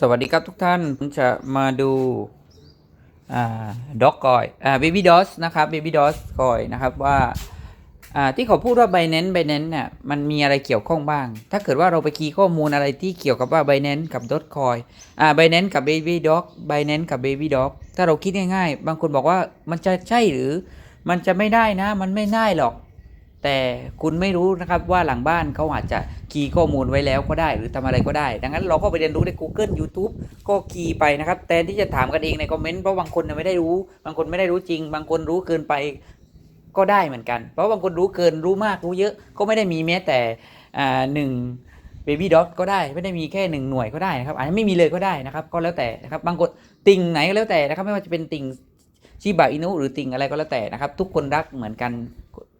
สวัสดีครับทุกท่านผมจะมาดูด็อกกอยอ่าเบบี้ดอสนะครับเบบี้ดอสกอยนะครับว่าอ่าที่เขาพูดว่า b บ n a n c e b บ n a n c e เนี่ยมันมีอะไรเกี่ยวข้องบ้าง ถ้าเกิดว่าเราไปคีย์ข้อมูลอะไรที่เกี่ยวกับว่า b บ n a n c e กับ dot coin อ่า b บ n a n c e กับ baby dog b บ n a n c e กับ baby dog ถ้าเราคิดง่ายๆ บางคนบอกว่ามันจะใช่หรือมันจะไม่ได้นะ มันไม่ได้หรอก แต่คุณไม่รู้นะครับว่าหลังบ้านเขาอาจจะคีย์ข้อมูลไว้แล้วก็ได้หรือทำอะไรก็ได้ ดังนั้นเราก็ไปเรียนรู้ใน Google YouTube ก็คีย์ไปนะครับแทนที่จะถามกันเองในคอมเมนต์เพราะบางคนไม่ได้รู้ บางคนไม่ได้รู้จริง บางคนรู้เกินไปก็ได้เหมือนกัน เพราะบางคนรู้เกินรู้มากรู้เยอะก็ไม่ได้มีแม้แต่หนึ่งเบบี้ด็อกก็ได้ไม่ได้มีแค่หนึ่งหน่วยก็ได้นะครับอาจจะไม่มีเลยก็ได้นะครับก็แล้วแต่นะครับบางคนติ่งไหนก็แล้วแต่นะครับไม่ว่าจะเป็นติ่งชิบะอินุหรือติ่งอะไรก็แล้วแต่นะครับทุกคนรักเหมือนกัน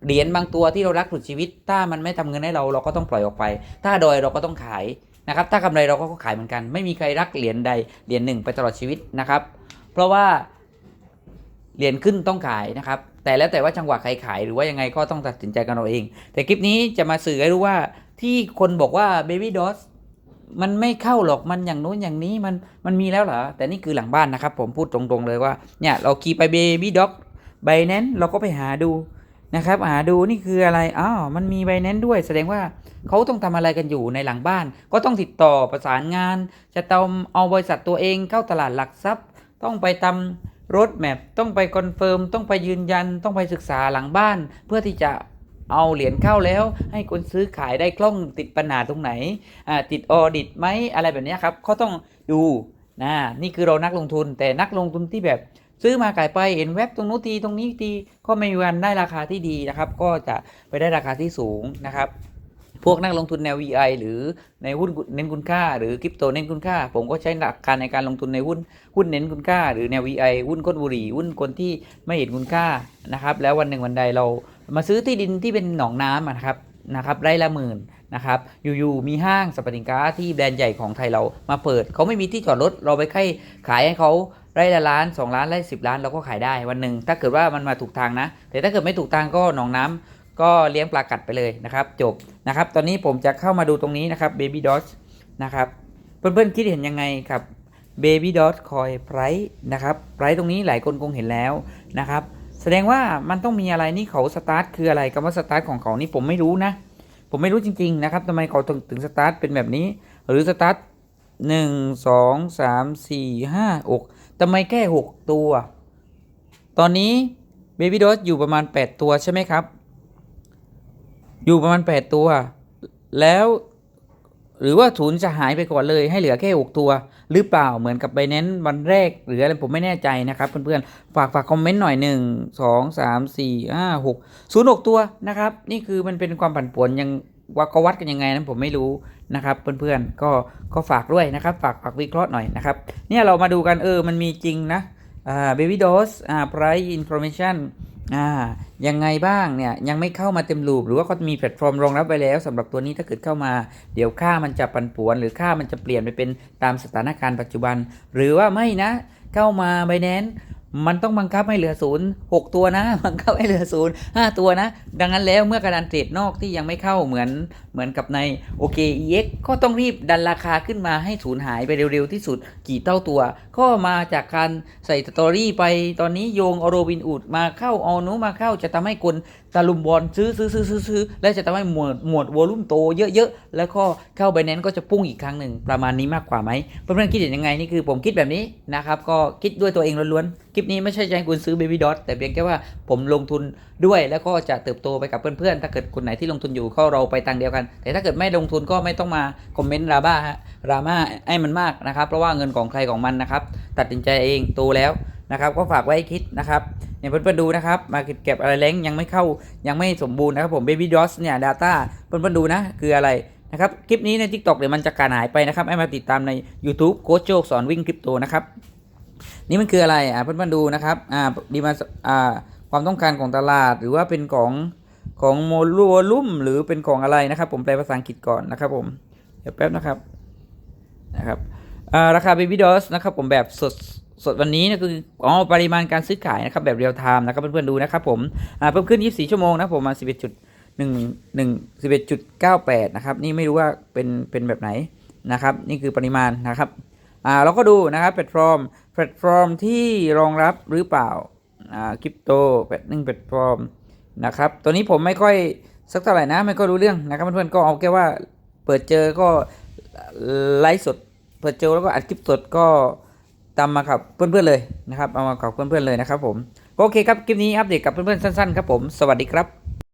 เหรียญบางตัวที่เรารักสุดชีวิต ถ้ามันไม่ทำเงินให้เราเราก็ต้องปล่อยออกไป ถ้าโดยเราก็ต้องขายนะครับ ถ้ากำไรเราก็ขายเหมือนกัน ไม่มีใครรักเหรียญใดเหรียญหนึ่งไปตลอดชีวิตนะครับ เพราะว่าเหรียญขึ้นต้องขายนะครับ แต่แล้วแต่ว่าจังหวะใครขายหรือว่ายังไงก็ต้องตัดสินใจกันเราเอง แต่คลิปนี้จะมาสื่อให้รู้ว่าที่คนบอกว่า Baby d o s มันไม่เข้าหรอกมันอย่างโน้นอย่างนี้มันมันมีแล้วเหรอ แต่นี่คือหลังบ้านนะครับ ผมพูดตรงๆเลยว่าเนี่ยเราคีย์ไป Baby Dog ใบนั้นเราก็ไปหาดู นะครับหาดูนี่คืออะไรอ้าวมันมีใบแนนด้วย แสดงว่าเขาต้องทำอะไรกันอยู่ในหลังบ้าน ก็ต้องติดต่อประสานงาน จะต้องเอาบริษัทตัวเองเข้าตลาดหลักทรัพย์ ต้องไปทำรถแมพต้องไปคอนเฟิร์มต้องไปยืนยัน ต้องไปศึกษาหลังบ้าน เพื่อที่จะเอาเหรียญเข้าแล้ว ให้คนซื้อขายได้คล่องติดปัญหาตรงไหนอ่าติดออดิตไหมอะไรแบบนี้ครับเขาต้องดูนะนี่คือเรานักลงทุนแต่นักลงทุนที่แบบ ซื้อมาขายไปเห็นเว็บตรงนู้นทีตรงนี้ทีก็ไม่มีวันได้ราคาที่ดีนะครับ ก็จะไปได้ราคาที่สูงนะครับพวกนักลงทุนแนว VI หรือในหุ้นเน้นคุณค่า หรือคริปโตเน้นคุณค่า ผมก็ใช้หลักการในการลงทุนในหุ้นหุ้นเน้นคุณค่า หรือแนว VI หุ้นก้นบุหรี่หุ้นคนที่ไม่เห็นคุณค่านะครับแล้ววันหนึ่งวันใดเรามาซื้อที่ดินที่เป็นหนองน้ำนะครับนะครับไร่ละหมื่นนะครับอยู่ๆมีห้างสรรพสินค้าที่แบรนด์ใหญ่ของไทยเรามาเปิด เขาไม่มีที่จอดรถเราไปค่ายขายให้เขา ไร่ละล้าน2ล้านไร่สิบล้านเราก็ขายได้วันหนึ่งถ้าเกิดว่ามันมาถูกทางนะ แต่ถ้าเกิดไม่ถูกทางก็หนองน้ำก็เลี้ยงปลากัดไปเลยนะครับจบนะครับ ตอนนี้ผมจะเข้ามาดูตรงนี้นะครับ Baby d o g นะครับเพื่อนๆคิดเห็นยังไงครับ Baby d o g Coin Price นะครับไพร์ตรงนี้หลายคนคงเห็นแล้วนะครับ แสดงว่ามันต้องมีอะไรนี่เขาสตาร์ทคืออะไรคำว่าสตาร์ทของเขานี่ผมไม่รู้นะ ผมไม่รู้จริงๆนะครับทำไมเขาถึงสตาร์ทเป็นแบบนี้ หรือสตาร์ท หนึ่งสองสามสี่ห้าอกทำไมแค่หกตัว ตอนนี้ Baby d o s อยู่ประมาณ8ตัวใช่ไหมครับ อยู่ประมาณ8ตัว แล้วหรือว่าศูนย์จะหายไปก่อนเลยให้เหลือแค่ 6 ตัว หรือเปล่าเหมือนกับไบแนนวันแรก หรืออะไรผมไม่แน่ใจนะครับเพื่อนๆฝากฝากคอมเมนต์หน่อย 1 2 3 4 5 6 0 6 ตัวนะครับ นี่คือมันเป็นความผันผวนยัง ว่าก็วัดกันยังไงนั้นผมไม่รู้นะครับเพื่อนๆก็ก็ฝากด้วยนะครับ ฝากฝากวิเคราะห์หน่อยนะครับเนี่ยเรามาดูกันเออมันมีจริงนะอ่า baby dose อ่า price information อ่ายังไงบ้างเนี่ยยังไม่เข้ามาเต็มรูปหรือว่าเขามีแพลตฟอร์มรองรับไว้แล้วสำหรับตัวนี้ถ้าเกิดเข้ามา เดี๋ยวค่ามันจะปันผวน หรือค่ามันจะเปลี่ยนไปเป็นตามสถานการณ์ปัจจุบัน หรือว่าไม่นะ เข้ามาไบแนน มันต้องบังคับให้เหลือศูนย์หกตัวนะ บังคับให้เหลือศูนย์ห้าตัวนะ ดังนั้นแล้วเมื่อกระดานเทรดนอกที่ยังไม่เข้าเหมือนเหมือนกับในโอเคเอ็กก็ต้องรีบดันราคาขึ้นมาให้ศูนย์หายไปเร็วๆที่สุดกี่เท่าตัว ก็มาจากการใส่สตอรี่ไปตอนนี้โยงอโรบินอูดมาเข้าออนูมาเข้าจะทำให้คน ตะลุมบอลซื้อซื้อซื้อซื้อซื้อและจะทำให้หมวดหมวดวอลุ่มโตเยอะๆ แล้วก็เข้าไปแนนก็จะพุ่งอีกครั้งหนึ่งประมาณนี้มากกว่าไหมเพื่อนๆคิดเห็นยังไงนี่คือผมคิดแบบนี้นะครับก็คิดด้วยตัวเองล้วนๆ คลิปนี้ไม่ใช่ให้คุณซื้อ Baby Dot แต่เพียงแค่ว่าผมลงทุนด้วยแล้วก็จะเติบโตไปกับเพื่อนๆ ถ้าเกิดคนไหนที่ลงทุนอยู่ก็เราไปตังเดียวกัน แต่ถ้าเกิดไม่ลงทุนก็ไม่ต้องมาคอมเมนต์ราบ้าฮะราม่าไอ้มันมากนะครับเพราะว่าเงินของใครของมันนะครับตัดสินใจเองโตแล้วนะครับก็ฝากไว้ให้คิดนะครับ เนี่ยเพื่อนๆดูนะครับมาเก็บอะไรแรงยังไม่เข้ายังไม่สมบูรณ์นะครับผม Baby Dot เนี่ย Data เพื่อนๆดูนะ คืออะไรนะครับคลิปนี้ใน TikTok เดี๋ยวมันจะการหายไปนะครับให้มาติดตามใน YouTube โค้ชโจกสอนวิ่งคริปโตนะครับนี่มันคืออะไรอะเพื่อนๆดูนะครับอ่าดีมาอ่าความต้องการของตลาดหรือว่าเป็นของของโมลูวลุ่มหรือเป็นของอะไรนะครับ ผมแปลภาษาอังกฤษก่อนนะครับผมเดี๋ยวแป๊บนะครับนะครับอ่าราคา Baby d o s นะครับผมแบบสด สดวันนี้นะคืออ๋อปริมาณการซื้อขายนะครับแบบเรียลไทม์นะครับเพื่อนๆดูนะครับผมเพิ่มขึ้น 24 ชั่วโมงนะครับผมมา 11จุดหนึ่งหนึ่งสิบเอ็ดจุดเก้าแปดนะครับนี่ไม่รู้ว่าเป็นเป็นแบบไหนนะครับนี่คือปริมาณนะครับอ่าเราก็ดูนะครับแพลตฟอร์มแพลตฟอร์มที่รองรับหรือเปล่าอ่าคริปโตแพลตนึงแพลตฟอร์มนะครับตัวนี้ผมไม่ค่อยสักเท่าไหร่นะไม่ค่อยรู้เรื่องนะครับเพื่อนๆก็เอาแค่ว่าเปิดเจอก็ไลฟ์สด เปิดเจอแล้วก็อัดคลิปสดก็ ตามมากับเพื่อนๆเลยนะครับ เอามากับเพื่อนๆเลยนะครับผมก็โอเคครับ คลิปนี้อัปเดตกับเพื่อนๆสั้นๆครับผม สวัสดีครับ